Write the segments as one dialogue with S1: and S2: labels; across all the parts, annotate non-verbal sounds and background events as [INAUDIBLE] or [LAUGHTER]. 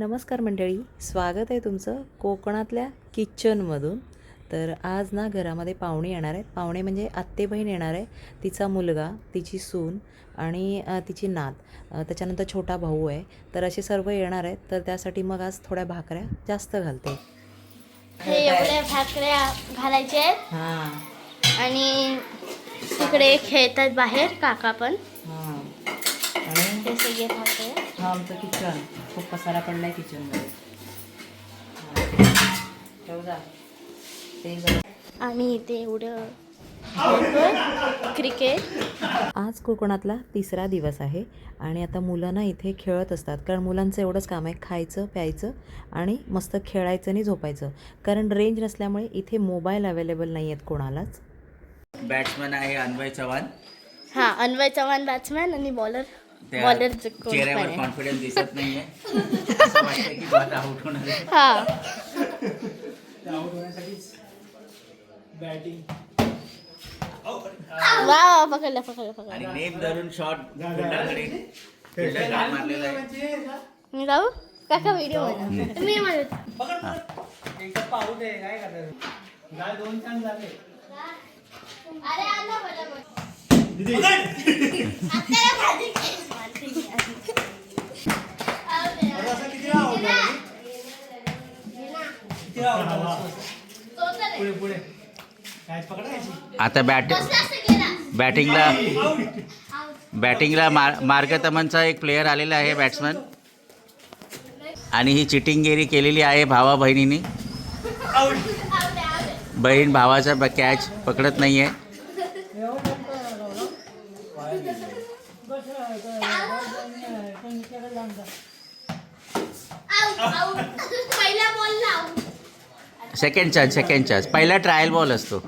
S1: नमस्कार मंडळी स्वागत आहे तुमचं कोकणातल्या किचनमधून. तर आज ना घरामध्ये पाहुणे येणार आहेत. पाहुणे म्हणजे आत्ते बहीण येणार आहे. तिचा मुलगा तिची सून आणि तिची नात. त्याच्यानंतर छोटा भाऊ आहे. तर असे सर्व येणार आहेत. तर त्यासाठी मग आज थोड्या भाकऱ्या जास्त घालते.
S2: हे एवढ्या भाकऱ्या घालायचे आहेत.
S1: हां.
S2: आणि तिकडे खेळतात बाहेर काका पण.
S1: आणि आमचं किचन खूप पसारा पडला आहे किचनमध्ये ते
S2: आणि इथे एवढं क्रिकेट
S1: आज कोकणातला तिसरा दिवस आहे आणि आता मुलं ना इथे खेळत असतात. कारण मुलांचं एवढंच काम आहे खायचं प्यायचं आणि मस्त खेळायचं आणि झोपायचं. कारण रेंज नसल्यामुळे इथे मोबाईल अवेलेबल नाही आहेत कोणालाच.
S3: बॅट्समन आहे अन्वय चव्हाण.
S2: हा अन्वय चव्हाण बॅट्समॅन आणि बॉलर
S3: चेहऱ्यावर कॉन्फिडन्स दिसत नाहीये असं वाटतं की बॉल आउट होणार आहे.
S2: हा। वा पकडलं पकडलं पकडलं
S3: आणि नेम धरून शॉट फिल्डरकडे फिल्डर काय मारलेला आहे
S2: मी जाऊ काका व्हिडिओ तुम्ही मला अरे आला बरोबर [LAUGHS]
S3: आता बॅट बॅटिंगला बॅटिंगला मार मार्गतमनचा एक प्लेयर आलेला आहे बॅट्समन आणि ही चिटिंगगिरी केलेली आहे भावा बहिणीने. बहीण भावाचा कॅच पकडत नाही आहे
S2: पहिला बॉल लाव
S3: सेकंड चान्स सेकंड चान्स पहिला ट्रायल बॉल असतो.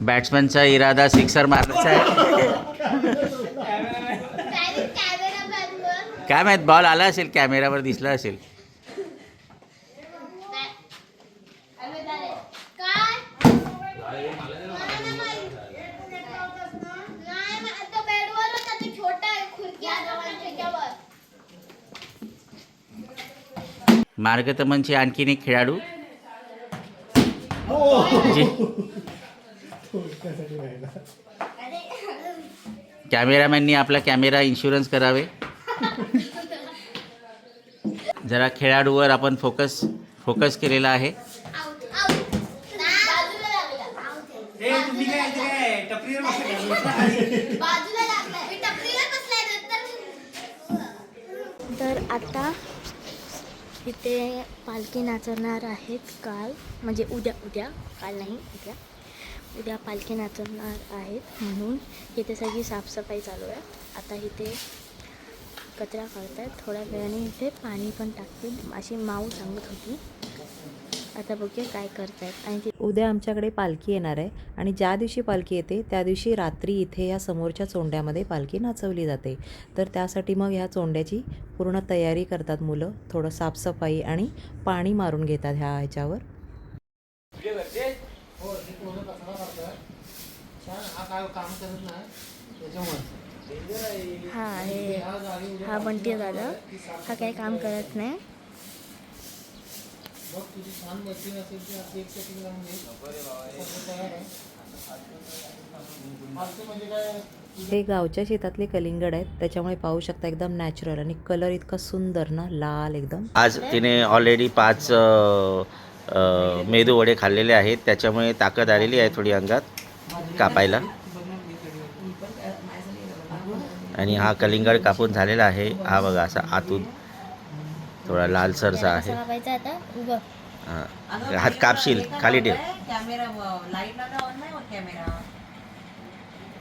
S3: बॅट्समनचा इरादा सिक्सर मारण्याचा आहे. काय माहीत बॉल आला असेल कॅमेरावर दिसला असेल
S2: काय मला नाही माहीत. नाही मा- आता बेडवर होता ते छोटा आहे खुर्ची आहे त्याच्यावर
S3: मार्गतमनचे आणखीन एक खेळाडू? जी. कॅमेरामॅननी आपला कॅमेरा इन्शुरन्स करावे. जरा खेळाडूवर आपण फोकस फोकस केलेला आहे.
S2: तर आता इथे पालखी नाचवणार आहेत काल. म्हणजे उद्या उद्या. काल नाही उद्या. उद्या पालखी नाचवणार आहेत म्हणून इथे सगळी साफसफाई चालू आहे. आता इथे कचरा काढतायत. थोड्या वेळाने इथे पाणी पण टाकतील. अशी माऊ सांगत होती. आता बघूया काय करतायत. आणि ती
S1: उद्या आमच्याकडे पालखी येणार आहे आणि ज्या दिवशी पालखी येते त्या दिवशी रात्री इथे या समोरच्या चोंड्यामध्ये पालखी नाचवली जाते. तर त्यासाठी मग ह्या चोंड्याची पूर्ण तयारी करतात मुलं. थोडं साफसफाई आणि पाणी मारून घेतात ह्या ह्याच्यावर.
S2: हा हे हा बंटी दादा. हा काही काम करत नाही.
S1: हे गावच्या शेतातले कलिंगड आहेत त्याच्यामुळे पाहू शकता एकदम नॅचरल आणि कलर इतका सुंदर ना लाल एकदम.
S3: आज तिने ऑलरेडी पाच मेदू वडे खाल्लेले आहेत त्याच्यामुळे ताकद आलेली आहे थोडी अंगात कापायला. आणि हा कलिंगड कापून झालेला आहे हा बघा असा आतून. थोडा लालसरचा आहे. हा. हात कापशील खाली ठेव.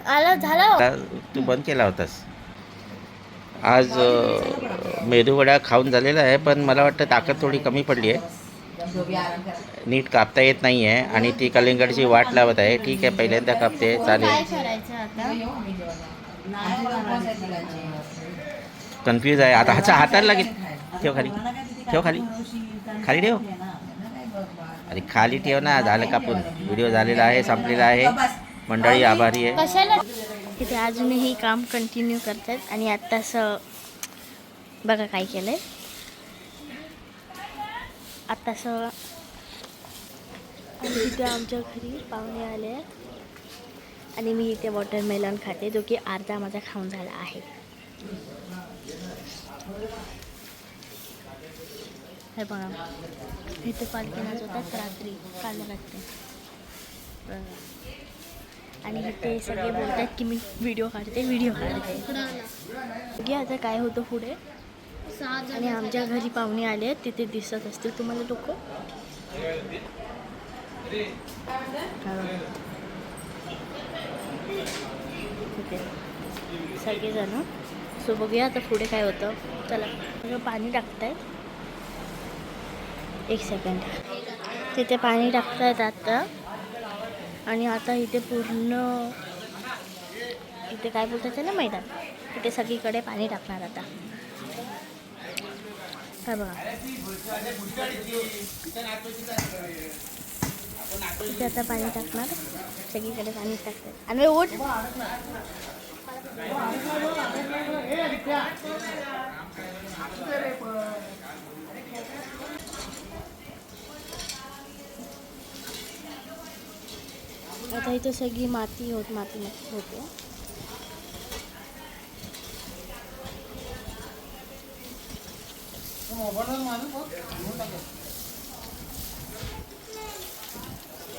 S2: आला झाला
S3: आता तू बंद केला होतास. आज मेदूवडा खाऊन झालेला आहे पण मला वाटतं ताकद थोडी कमी पडली आहे. नीट कापता येत नाही आहे आणि ती कलिंगडची वाट लावत आहे. ठीक आहे पहिल्यांदा कापते चालेल. कन्फ्यूज आहे. आता ह्याचा हाताला लागेल. ठेव खाली. ठेव खाली. खाली ठेव. अरे खाली ठेव ना झालं कापून. व्हिडिओ झालेला आहे संपलेला आहे. मंडळी आभारी आहे.
S2: तिथे अजूनही काम कंटिन्यू करतात. आणि आत्ता असं बघा काय केलं आहे आत्तासं तिथे आमच्या घरी पाहुणे आले आहेत. आणि मी इथे वॉटरमेलन खाते जो की अर्धा माझा खाऊन झाला आहे. हे बघा. इथे पालखी नाचवतात रात्री काल रात्री. आणि इथे सगळे बोलतात की मी व्हिडिओ काढते व्हिडिओ काढते. बघूया आता काय होतं पुढे. आणि आमच्या घरी पाहुणे आले आहेत तिथे दिसत असतील तुम्हाला लोक. सगळेजण. सो बघूया आता पुढे काय होतं. चला. सगळं पाणी टाकतायत. एक सेकंड तिथे पाणी टाकता येत आता आणि आता इथे पूर्ण इथे काय बोलतात ना मैदान? इथे सगळीकडे पाणी टाकणार आता. काय बघा. इथे आता पाणी टाकणार. सगळीकडे पाणी टाकतात. आणि ओट आता इथे सगळी माती होत माती माती होते.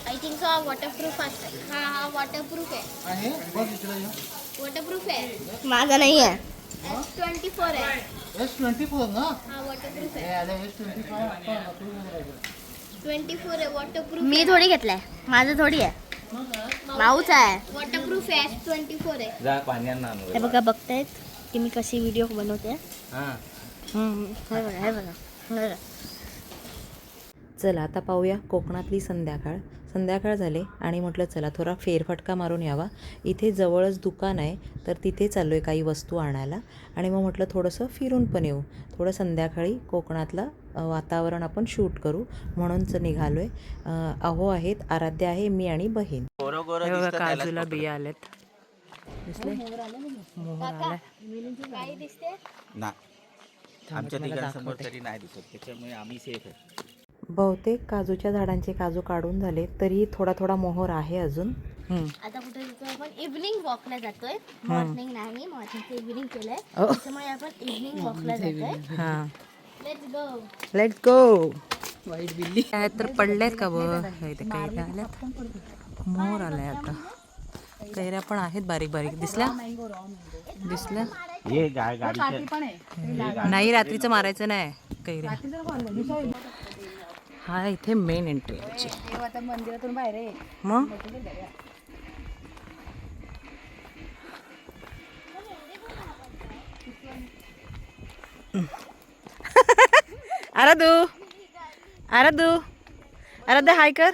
S4: आय थिंक हा वॉटरप्रूफ आहे. हा हा वॉटरप्रूफ आहे.
S5: आहे? बघ इकडे ये.
S4: वॉटरप्रूफ आहे?
S2: माझा नाही आहे.
S4: एस ट्वेंटी फोर आहे.
S5: एस ट्वेंटी फोर ना?
S4: हा वॉटरप्रूफ
S5: हे एस ट्वेंटी आहे.
S4: ट्वेंटी फोर आहे वॉटरप्रूफ
S2: मी थोडी घेतलाय. माझं थोडी आहे. माऊच आहे.
S4: वॉटरप्रूफ आहे. ट्वेंटी फोर आहे
S3: जा पाण्यानं
S2: हे बघा बघतायत की मी कशी व्हिडिओ बनवते.
S3: हां.
S2: हम्म, हे बघा हे बघा हे बघा.
S6: चला आता पाहूया कोकणातली संध्याकाळ. संध्याकाळ झाले आणि म्हटलं चला थोडा फेरफटका मारून यावा. इथे जवळच दुकान आहे तर तिथे चाललो आहे काही वस्तू आणायला. आणि मग म्हटलं थोडंसं फिरून पण येऊ. थोडं संध्याकाळी कोकणातलं वातावरण आपण शूट करू. म्हणूनच निघालो आहे अहो आहेत आराध्य आहे मी आणि बहीण. काजूला. बिया आल्यात. दिसले? मोहर
S3: ना आमच्या तिघांसमोर
S6: दाखवते.
S3: तरी नाही दिसत त्याच्यामुळे आम्ही सेफ आहे.
S6: बहुतेक काजूच्या झाडांचे काजू काढून झाले तरी थोडा थोडा मोहर आहे अजून. हम्म.
S2: आता कुठे जातो आपण? इव्हनिंग वॉकला जातोय. मॉर्निंग नाही मॉर्निंग इव्हनिंग केलंय. त्याच्यामुळे आपण इव्हनिंग वॉकला जातोय.
S6: हां.
S4: लेट्स गो
S6: लेट्स गो वाईट बिल्ली. काय तर पडल्यात का बघ? इथे कैऱ्या आल्यात मोर आलाय आता. कैऱ्या पण आहेत बारीक बारीक. दिसल्या? दिसल्या? नाही रात्रीचं मारायचं नाही. कैऱ्या हा इथे मेन एंट्री आमची. मग? [LAUGHS] आराधू आराधू आराध्या हाय कर.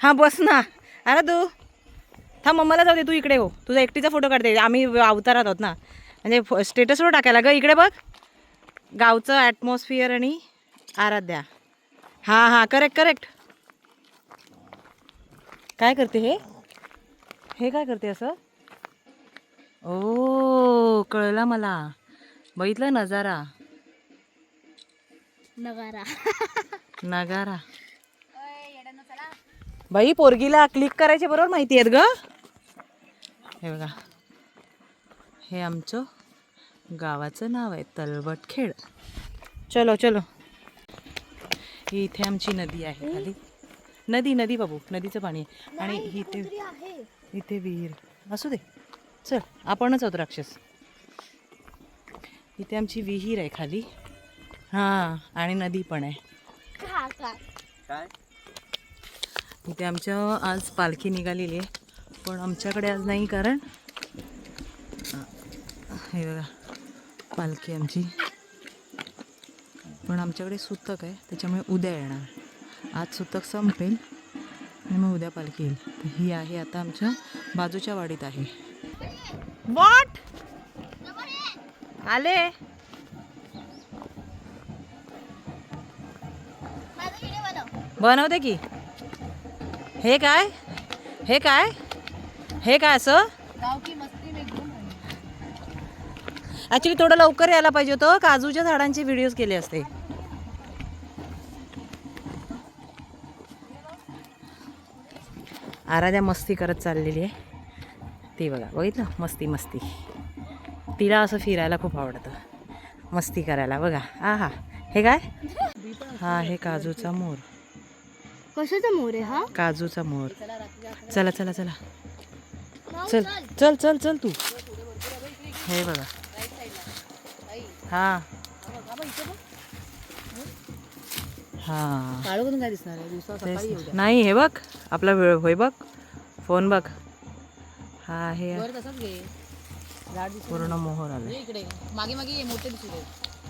S6: हां बस ना. आराधू थांब मम्माला जाऊ दे तू इकडे हो. तुझा एकटीचा फोटो काढते. आम्ही अवतारात आहोत ना. म्हणजे स्टेटसवर टाकायला ग. इकडे बघ. गावचं ॲटमॉस्फिअर आणि आराध्या. हां हां करेक्ट करेक्ट काय करते हे? हे काय करते असं? ओ कळला मला. बघितलं नजारा.
S2: नगारा.
S6: नगारा. बाई पोरगीला क्लिक करायचे बरोबर माहिती आहेत ग. हे बघा. हे आमचं गावाचं नाव आहे तलबटखेड चलो चलो. ही इथे आमची नदी आहे खाली. नदी नदी बाबू नदीचं पाणी आहे. आणि इथे इथे विहीर. असू दे. चल आपणच आहोत राक्षस. इथे आमची विहीर आहे खाली. हां आणि नदी पण आहे.
S2: हा
S3: काय?
S6: इथे आमच्या आज पालखी निघालेली आहे. पण आमच्याकडे आज नाही कारण हे बघा. पालखी आमची पण आमच्याकडे सुतक आहे त्याच्यामुळे उद्या येणार. आज सुतक संपेल आणि मग उद्या पालखी येईल. तर ही आहे आता आमच्या बाजूच्या वाडीत आहे. वॉट? आले. बनवते की? हे काय? हे काय? हे काय असं?
S4: गाव
S6: ॲक्च्युली थोडं लवकर यायला पाहिजे होतं. काजूच्या झाडांचे व्हिडिओज केले असते. आराध्या मस्ती करत चाललेली आहे. ती बघा बघितलं? मस्ती मस्ती. तिला असं फिरायला खूप आवडतं. मस्ती करायला बघा. आ हा हे काय? हा हे काजूचा मोर.
S2: कशाचा मोर आहे हा?
S6: काजूचा मोर. चला चला चला. चल चल चल चल तू. हे बघा. हा. हा. नाही हे बघ. आपला वेळ होय बघ. फोन बघ. हा हे
S7: दिसू
S6: पूर्ण मोहर आले
S7: इकडे. मागे मागे ये मोठे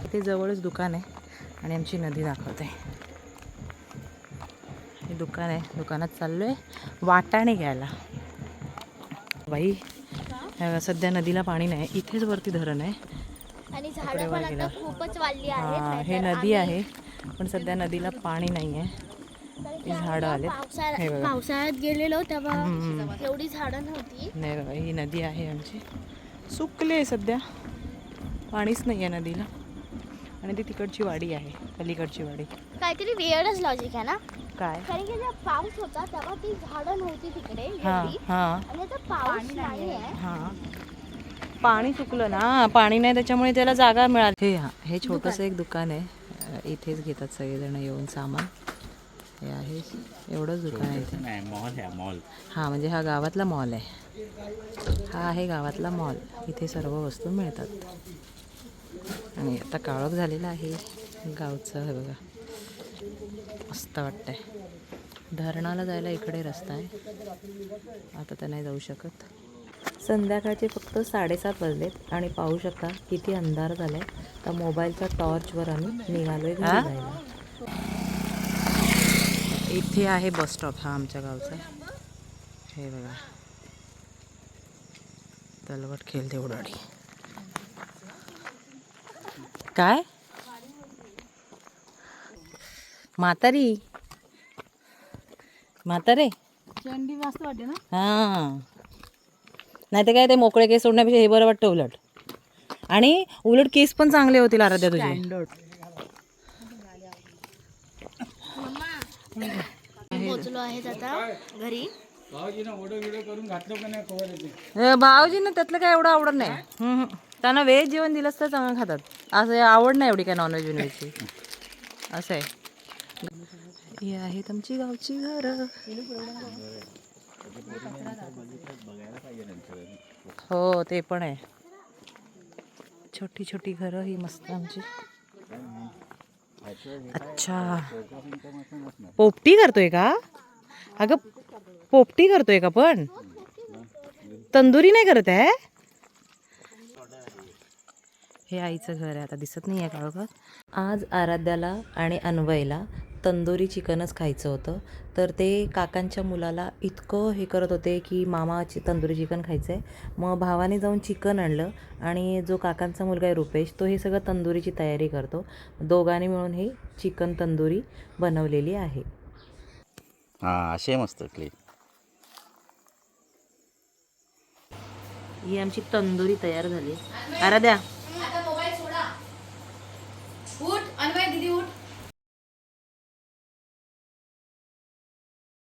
S6: इथे जवळच दुकान आहे आणि आमची नदी दाखवते. हे दुकान आहे. दुकानात चाललोय. वाटाणे घ्यायला. बाई सध्या नदीला पाणी नाही. इथेच वरती धरण आहे.
S2: खूपच वाढली आहेत.
S6: हा, हे नदी आहे पण सध्या नदीला पाणी नाही आहे ही झाडं आलेत. हे
S2: पावसाळ्यात
S6: बघा.
S2: पावसाळ्यात गेलेलो तेव्हा
S6: हम्म.
S2: एवढी झाडं नव्हती.
S6: नाही बाबा ही नदी आहे आमची. सुकले सध्या. पाणीच नाही आहे नदीला. आणि ती तिकडची वाडी आहे पलीकडची वाडी.
S2: काहीतरी वेळच लॉजिक आहे ना?
S6: काय?
S2: कारण की जेव्हा पाऊस होता तेव्हा ती झाडं नव्हती तिकडे
S6: हां
S2: एवढी.
S6: हां
S2: आणि आता पाऊस नाही आहे
S6: हां. पाणी सुकलं ना पाणी नाही त्याच्यामुळे त्याला जागा मिळाली. हे हा हे छोटंसं एक दुकान आहे. अ, इथेच घेतात सगळेजण येऊन सामान. हे आहे. एवढंच दुकान आहे
S3: नाही मॉल आहे मॉल
S6: हा म्हणजे हा गावातला मॉल आहे. हा आहे गावातला मॉल इथे सर्व वस्तू मिळतात. आणि आता काळोख झालेला आहे गावचं हे बघा. मस्त वाटतंय. धरणाला जायला इकडे रस्ता आहे. आता तर नाही जाऊ शकत. संध्याकाळचे फक्त साडेसात वाजलेत आणि पाहू शकता किती अंधार झालाय. तर मोबाईलच्या टॉर्चवर आम्ही निघालोय घरी जायला. इथे आहे बस स्टॉप हा आमच्या गावचा. हे बघा. तलवट खेळते उडाडी. काय? म्हातारी? म्हातारे?
S7: चंडी मस्त वाटते ना?
S6: हां. नाही तर काय ते मोकळे केस सोडण्यापेक्षा हे बरं वाटतं उलट. आणि उलट केस पण चांगले होतील आराध्या तुझे.
S2: पोचलो आहेत आता घरी.
S6: भाऊजी ना त्यातलं काय एवढं आवडत नाही. त्यांना व्हेज जेवण दिलं तर चांगलं खातात. असं आवड नाही एवढी काय नॉनव्हेज बिनव्हेजची असं आहे. ही आहेत आमची गावची घरं. हो ते पण आहे. छोटी छोटी घरं ही मस्त आमची. अच्छा. पोपटी करतोय का? अगं पोपटी करतोय का पण? तंदुरी नाही करत आहे? हे आईचं घर आहे आता दिसत नाही आहे काळोखात आज आराध्याला आणि अन्वयला तंदुरी चिकनच खायचं होतं. तर ते काकांच्या मुलाला इतकं हे करत होते की मामाची तंदुरी चिकन खायचं आहे मग भावाने जाऊन चिकन आणलं आणि जो काकांचा मुलगा आहे रुपेश तो हे सगळं तंदुरीची तयारी करतो. दोघांनी मिळून हे चिकन तंदुरी बनवलेली आहे.
S3: हां असे मस्त क्ले
S6: ही आमची तंदुरी तयार झाली. आराध्या.
S4: आता मोबाईल सोडा. उठ अन्वय दीदी उठ.